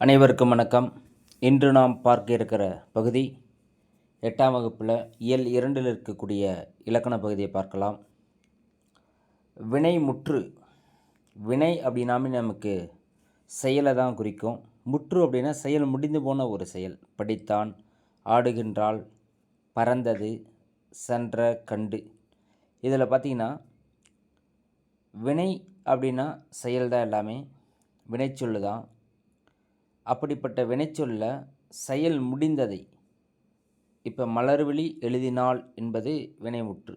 அனைவருக்கும் வணக்கம். இன்று நாம் பார்க்க இருக்கிற பகுதி எட்டாம் வகுப்பில் இயல் இரண்டில் இருக்கக்கூடிய இலக்கண பகுதியை பார்க்கலாம். வினை முற்று. வினை அப்படின்னாமே நமக்கு செயலை தான் குறிக்கும். முற்று அப்படின்னா செயல் முடிந்து போன ஒரு செயல். படித்தான் ஆடுகின்றாள் பறந்தது சென்ற கண்டு. இதில் பார்த்திங்கன்னா வினை அப்படின்னா செயல் தான் எல்லாமே. வினைச்சொல்லு தான் அப்படிப்பட்ட வினைச்சொல்ல செயல் முடிந்ததை. இப்போ மலர்விழி எழுதினாள் என்பது வினைமுற்று.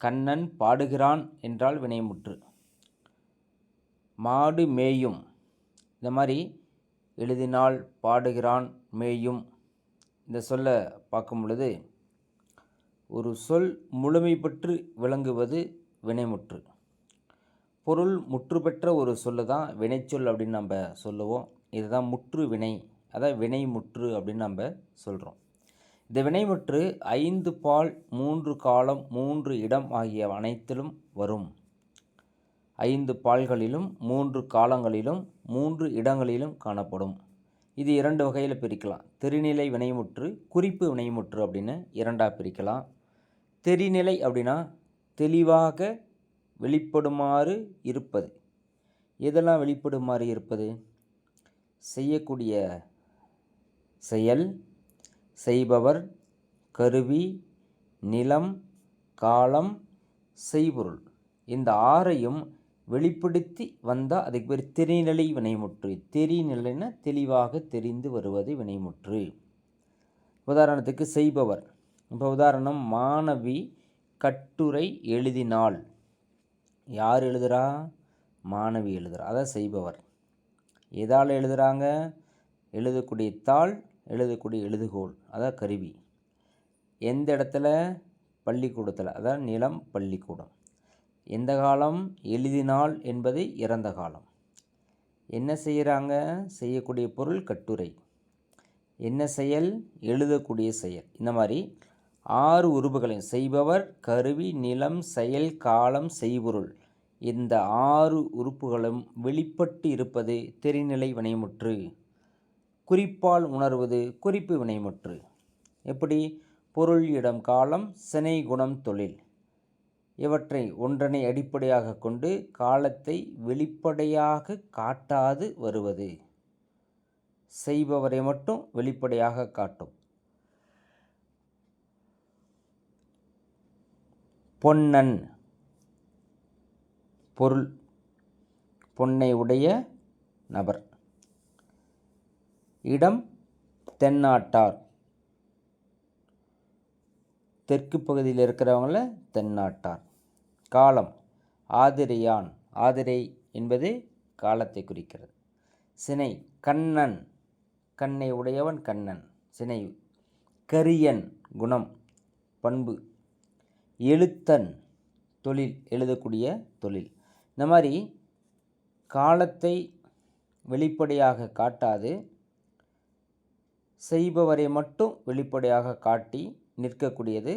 கண்ணன் பாடுகிறான் என்றால் வினைமுற்று. மாடு மேயும். இந்த மாதிரி எழுதினால் பாடுகிறான் மேயும். இந்த சொல்ல பார்க்கும் பொழுது ஒரு சொல் முழுமை பெற்று விளங்குவது வினைமுற்று. பொருள் முற்று பெற்ற ஒரு சொல்லு தான் வினைச்சொல் அப்படின்னு நம்ம சொல்லுவோம். இதுதான் முற்று வினை. அதான் வினை முற்று அப்படின்னு நம்ம சொல்கிறோம் இந்த வினைமுற்று ஐந்து பால் மூன்று காலம் மூன்று இடம் ஆகிய அனைத்திலும் வரும். ஐந்து பால்களிலும் மூன்று காலங்களிலும் மூன்று இடங்களிலும் காணப்படும். இது இரண்டு வகையில் பிரிக்கலாம். தெரிநிலை வினைமுற்று குறிப்பு வினைமுற்று அப்படின்னு இரண்டாக பிரிக்கலாம். தெரிநிலை அப்படின்னா தெளிவாக வெளிப்படுமாறு இருப்பது. எதெல்லாம் வெளிப்படுமாறு இருப்பது? செய்யக்கூடிய செயல் செய்பவர் கருவி நிலம் காலம் செய்பொருள். இந்த ஆறையும் வெளிப்படுத்தி வந்தால் அதுக்கு பேர் தெரிநிலை வினைமுற்று. தெரிநிலைன்னா தெளிவாக தெரிந்து வருவது வினைமுற்று. உதாரணத்துக்கு செய்பவர். இப்போ உதாரணம் மாணவி கட்டுரை எழுதினாள். யார் எழுதுகிறா மாணவி எழுதுகிறா அதான் செய்பவர். எதால் எழுதுகிறாங்க எழுதக்கூடிய தாள் எழுதக்கூடிய எழுதுகோல் அதான் கருவி. எந்த இடத்துல? பள்ளிக்கூடத்தில். அதான் நிலம் பள்ளிக்கூடம். எந்த காலம்? எழுதினால் என்பது இறந்த காலம். என்ன செய்கிறாங்க செய்யக்கூடிய பொருள் கட்டுரை. என்ன செயல்? எழுதக்கூடிய செயல். இந்த மாதிரி ஆறு உறுப்புகளையும். செய்பவர் கருவி நிலம் செயல் காலம் செய்பொருள். இந்த ஆறு உறுப்புகளும் வெளிப்பட்டு இருப்பது தெரிநிலை வினைமுற்று. குறிப்பால் உணர்வது குறிப்பு வினைமுற்று. எப்படி? பொருள் இடம் காலம் சினை குணம் தொழில். இவற்றை ஒன்றனை அடிப்படையாக கொண்டு காலத்தை வெளிப்படையாக காட்டாது வருவது. செய்பவரை மட்டும் வெளிப்படையாக காட்டும். பொன்னன். பொருள் பொன்னை உடைய நபர். இடம் தென்னாட்டார். தெற்கு பகுதியில் இருக்கிறவங்கள தென்னாட்டார். காலம் ஆதிரையான். ஆதிரை என்பது காலத்தை குறிக்கிறது. சினை கண்ணன். கண்ணை உடையவன் கண்ணன். சினை கரியன் குணம் பண்பு. எழுத்தன் தொழில் எழுதக்கூடிய தொழில். இந்த மாதிரி காலத்தை வெளிப்படையாக காட்டாது செய்பவரை மட்டும் வெளிப்படையாக காட்டி நிற்கக்கூடியது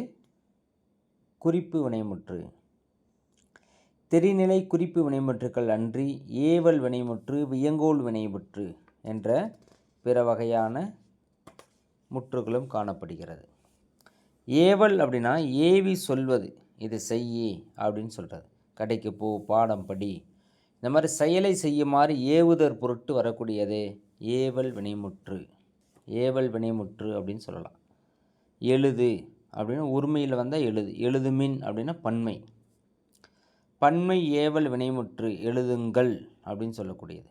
குறிப்பு வினைமுற்று. தெரிநிலை குறிப்பு வினைமுற்றுக்கள் அன்றி ஏவல் வினைமுற்று வியங்கோல் வினைமுற்று என்ற பிற வகையான முற்றுகளும் காணப்படுகிறது. ஏவல் அப்படின்னா ஏவி சொல்வது இது செய்யி அப்படின்னு சொல்கிறது கடைக்கு போ பாடம் படி. இந்த மாதிரி செயலை செய்யுமாறு ஏவுதற் பொருட்டு வரக்கூடியது ஏவல் வினைமுற்று. ஏவல் வினைமுற்று அப்படின்னு சொல்லலாம். எழுது அப்படின்னா உரிமையில் வந்தால் எழுது. எழுதுமின் அப்படின்னா பன்மை. பன்மை ஏவல் வினைமுற்று எழுதுங்கள் அப்படின்னு சொல்லக்கூடியது.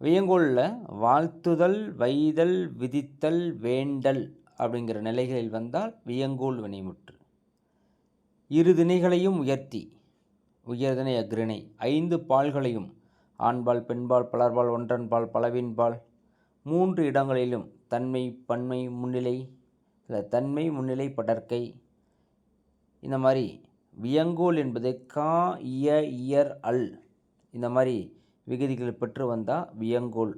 வியங்கோளில் வாழ்த்துதல் வைதல் விதித்தல் வேண்டல் அப்படிங்கிற நிலைகளில் வந்தால் வியங்கோல் வினைமுற்று. இரு திணைகளையும் உயர்த்தி. உயர்தனை அக்ரிணை ஐந்து பால்களையும் ஆண்பால் பெண்பால் பலர்பால் ஒன்றன்பால் பலவின்பால் மூன்று இடங்களிலும் தன்மை பன்மை முன்னிலை இல்லை தன்மை முன்னிலை படற்கை. இந்த மாதிரி வியங்கோல் என்பது கா இய இயர் அல். இந்த மாதிரி விகுதிகள் பெற்று வந்தால் வியங்கோல்.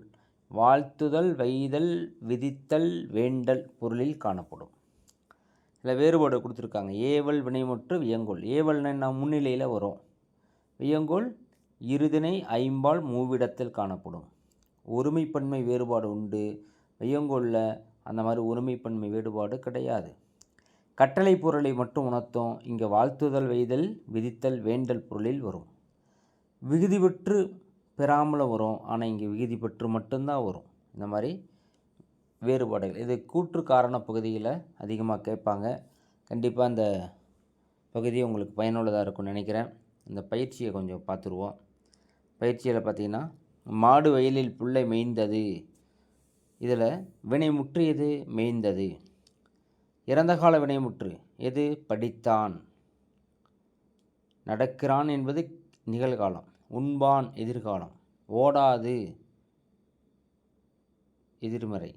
வாழ்த்துதல் வைதல் விதித்தல் வேண்டல் பொருளில் காணப்படும். இல்லை வேறுபாடு கொடுத்துருக்காங்க. ஏவல் வினைமுற்று வியங்கோல். ஏவல்னா என்ன? முன்னிலையில் வரும். வியங்கோல் இருதினை ஐம்பால் மூவிடத்தில் காணப்படும். ஒருமைப்பன்மை வேறுபாடு உண்டு. வையங்கோலில் அந்த மாதிரி ஒருமைப்பன்மை வேறுபாடு கிடையாது. கட்டளை பொருளை மட்டும் உணர்த்தும். இங்கே வாழ்த்துதல் வைதல் விதித்தல் வேண்டல் பொருளில் வரும். விகுதி பெற்று பெறாமலும் வரும். ஆனால் இங்கே விகுதி பெற்று மட்டும்தான் வரும். இந்த மாதிரி வேறுபாடுகள். இது கூற்று காரண பகுதியில் அதிகமாக கேட்பாங்க. கண்டிப்பாக அந்த பகுதி உங்களுக்கு பயனுள்ளதாக இருக்கும்னு நினைக்கிறேன். அந்த பயிற்சியை கொஞ்சம் பார்த்துருவோம். பயிற்சியில் பார்த்தீங்கன்னா மாடு வயலில் புல்லை மேய்ந்தது. இதில் வினைமுற்று எது மேய்ந்தது? இறந்த கால வினைமுற்று எது படித்தான்? நடக்கிறான் என்பது நிகழ்காலம். உண்பான் எதிர்காலம். ஓடாது எதிர்மறை.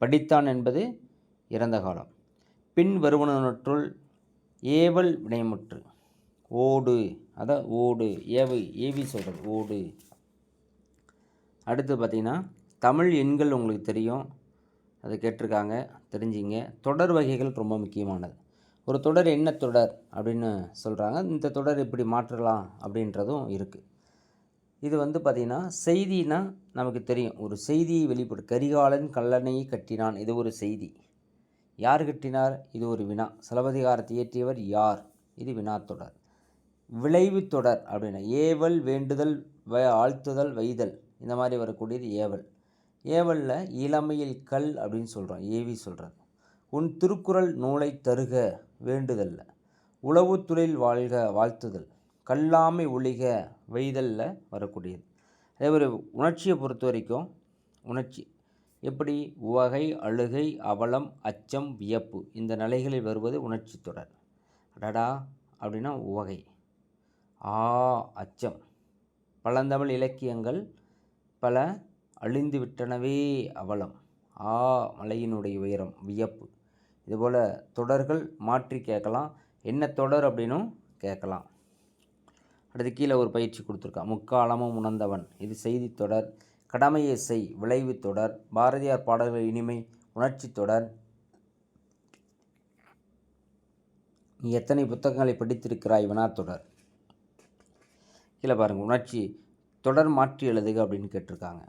படித்தான் என்பது இறந்த காலம். பின் வருவனற்றுள் ஏவல் வினைமுற்று ஓடு. அதான் ஓடு. ஏவை. ஏவி சொல்கிறது ஓடு. அடுத்து பார்த்திங்கன்னா தமிழ் எண்கள் உங்களுக்கு தெரியும். அது கேட்டிருக்காங்க. தெரிஞ்சிங்க. தொடர் வகைகள் ரொம்ப முக்கியமானது. ஒரு தொடர் என்ன தொடர் அப்படின்னு சொல்கிறாங்க இந்த தொடர் இப்படி மாற்றலாம் அப்படின்றதும் இருக்குது இது வந்து பார்த்திங்கன்னா செய்தினா நமக்கு தெரியும். ஒரு செய்தியை வெளிப்படு. கரிகாலன் கல்லணையை கட்டினான். இது ஒரு செய்தி. யார் கட்டினார்? இது ஒரு வினா. சிலபதிகாரத்தை இயற்றியவர் யார்? இது வினாத்தொடர் விளைவு தொடர் அப்படின்னா. ஏவல் வேண்டுதல் வ ஆழ்த்துதல் வைதல். இந்த மாதிரி வரக்கூடியது ஏவல். ஏவலில் இளமையில் கல் அப்படின்னு சொல்கிறோம் ஏவி சொல்கிறது உன் திருக்குறள் நூலை தருக வேண்டுதல்ல. உளவுத்துறையில் வாழ்க வாழ்த்துதல். கல்லாமை ஒழிக வைதலில் வரக்கூடியது. அதே ஒரு உணர்ச்சியை பொறுத்த வரைக்கும் உணர்ச்சி. எப்படி? உவகை அழுகை அவலம் அச்சம் வியப்பு. இந்த நிலைகளில் வருவது உணர்ச்சி தொடர். அடடா! அப்படின்னா உவகை ஆ அச்சம். பழந்தமிழ் இலக்கியங்கள் பல அழிந்து விட்டனவே அவலம். ஆ மலையினுடைய உயரம் வியப்பு. இதுபோல் தொடர்கள் மாற்றி கேட்கலாம். என்ன தொடர் அப்படின்னும் கேட்கலாம். அடுத்து கீழே ஒரு பயிற்சி கொடுத்துருக்கான் முக்காலமும் உணர்ந்தவன். இது செய்தி தொடர். கடமையை செய். விளைவு தொடர். பாரதியார் பாடல்கள் இனிமை. உணர்ச்சி தொடர். நீ எத்தனை புத்தகங்களை படித்திருக்கிறாய்? வினாத்தொடர் கீழே பாருங்கள் உணர்ச்சி தொடர் மாற்றி எழுதுக அப்படின்னு கேட்டிருக்காங்க.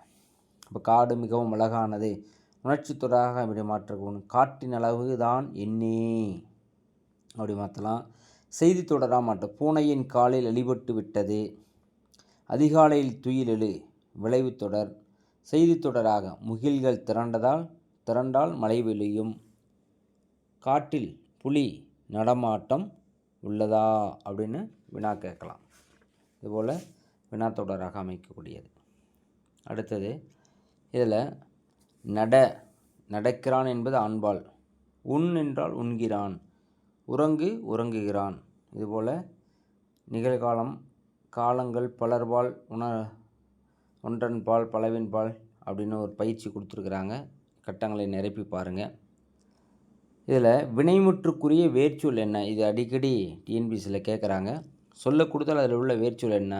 இப்போ காடு மிகவும் அழகானது உணர்ச்சி தொடராக அப்படி மாற்றணும் காட்டின் அளவு தான் என்னே அப்படி மாற்றலாம் செய்தி தொடராக மாற்ற பூனையின் காலில் அழிபட்டு விட்டது அதிகாலையில் துயிலெழு விளைவு தொடர். செய்தி தொடராக முகில்கள் திரண்டதால் திரண்டால் மழை விழியும் காட்டில் புலி நடமாட்டம் உள்ளதா அப்படின்னு வினா கேட்கலாம். இதுபோல் வினாத்தொடராக அமைக்கக்கூடியது. அடுத்தது இதில் நட நடக்கிறான் என்பது ஆண்பால் உண் என்றால் உண்கிறான் உறங்கு உறங்குகிறான். இதுபோல் நிகழ்காலம் காலங்கள் பலர்பால் உண ஒன்றன் பால் அப்படின்னு ஒரு பயிற்சி கொடுத்துருக்குறாங்க. கட்டங்களை நிரப்பி பாருங்கள் இதில் வினைமுற்றுக்குரிய வேர்ச்சொல் என்ன? இது அடிக்கடி டிஎன்பிசியில் கேட்குறாங்க சொல்ல கொடுத்தால் அதில் உள்ள வேர்ச்சொல் என்ன?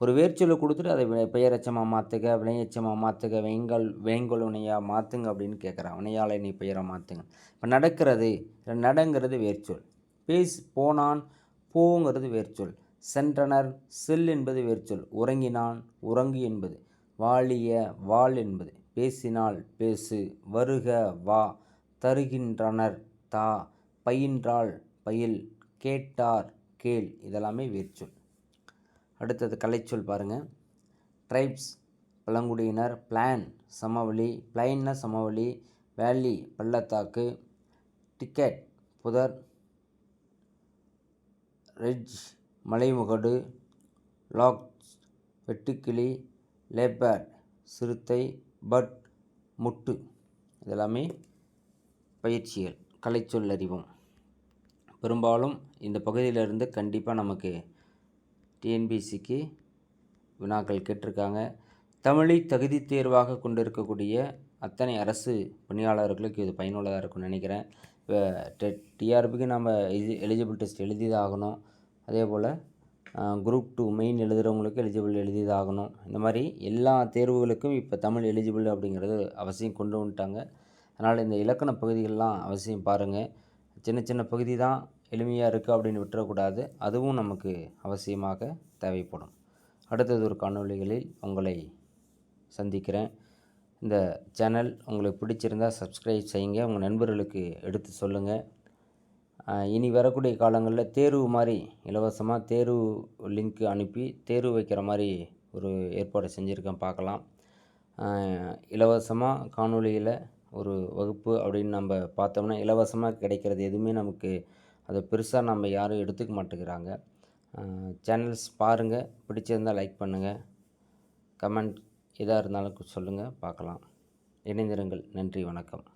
ஒரு வேர்ச்சொல்லை கொடுத்துட்டு அதை பெயரச்சமாக மாற்றுக வினையச்சமாக மாற்றுக வெங்கல் வேங்கோல் வினையாக மாற்றுங்க அப்படின்னு கேட்குறான். வினையாளை நீ பெயரை மாற்றுங்க இப்போ நடக்கிறது நடங்கிறது வேர்ச்சொல். பேஸ் போனான் போங்கிறது வேர்ச்சொல். சென்றனர் செல் என்பது வேர்ச்சொல். உறங்கினான் உறங்கு என்பது. வாழிய வாழ் என்பது. பேசினால் பேசு வருக வா. தருகின்றனர் தா. பயின்றாள் பயில் கேட்டார் கேள் இதெல்லாமே வேர்ச்சொல் அடுத்தது கலைச்சொல் பாருங்கள் ட்ரைப்ஸ் பழங்குடியினர் பிளான் சமவெளி பிளைன்னா சமவெளி வேலி பள்ளத்தாக்கு டிக்கெட் புதர் ரெட்ஜ் மலைமுகடு லாக்ஸ் வெட்டுக்கிளி லேபர்ட் சிறுத்தை பட் முட்டு. இதெல்லாமே பயிற்சிகள் கலைச்சொல் அறிவோம். பெரும்பாலும் இந்த பகுதியிலிருந்து கண்டிப்பாக நமக்கு டிஎன்பிசிக்கு வினாக்கள் கேட்டிருக்காங்க. தமிழை தகுதி தேர்வாக கொண்டிருக்கக்கூடிய அத்தனை அரசு பணியாளர்களுக்கு இது பயனுள்ளதாக இருக்கும்னு நினைக்கிறேன். இப்போ டிஆர்பிக்கு நம்ம எலி எலிஜிபிள் டெஸ்ட் எழுதிதாகணும். அதே போல் குரூப் டூ மெயின் எழுதுகிறவங்களுக்கு எலிஜிபிள் எழுதிதாகணும். இந்த மாதிரி எல்லா தேர்வுகளுக்கும் இப்போ தமிழ் எலிஜிபிள் அப்படிங்கிறது அவசியம் கொண்டு வந்துட்டாங்க. அதனால் இந்த இலக்கண பகுதிகள்லாம் அவசியம் பாருங்கள் சின்ன சின்ன பகுதி தான் எளிமையாக இருக்குது அப்படின்னு விட்டுறக்கூடாது. அதுவும் நமக்கு அவசியமாக தேவைப்படும். அடுத்தது ஒரு காணொளிகளில் உங்களை சந்திக்கிறேன். இந்த சேனல் உங்களுக்கு பிடிச்சிருந்தால் சப்ஸ்கிரைப் செய்யுங்க. உங்கள் நண்பர்களுக்கு எடுத்து சொல்லுங்கள் இனி வரக்கூடிய காலங்களில் தேர்வு மாதிரி இலவசமாக தேர்வு லிங்க் அனுப்பி தேர்வு வைக்கிற மாதிரி ஒரு ஏற்பாடு செஞ்சுருக்கேன் பார்க்கலாம். இலவசமாக காணொளியில் ஒரு வகுப்பு அப்படின்னு நம்ம பார்த்தோம்னா இலவசமாக கிடைக்கிறது எதுவுமே நமக்கு அதை பெருசாக நம்ம யாரும் எடுத்துக்க மாட்டேங்கிறாங்க. சேனல்ஸ் பாருங்கள் பிடிச்சிருந்தால் லைக் பண்ணுங்கள் கமெண்ட் எதாக இருந்தாலும் சொல்லுங்கள் பார்க்கலாம். இணைந்திருங்கள். நன்றி. வணக்கம்.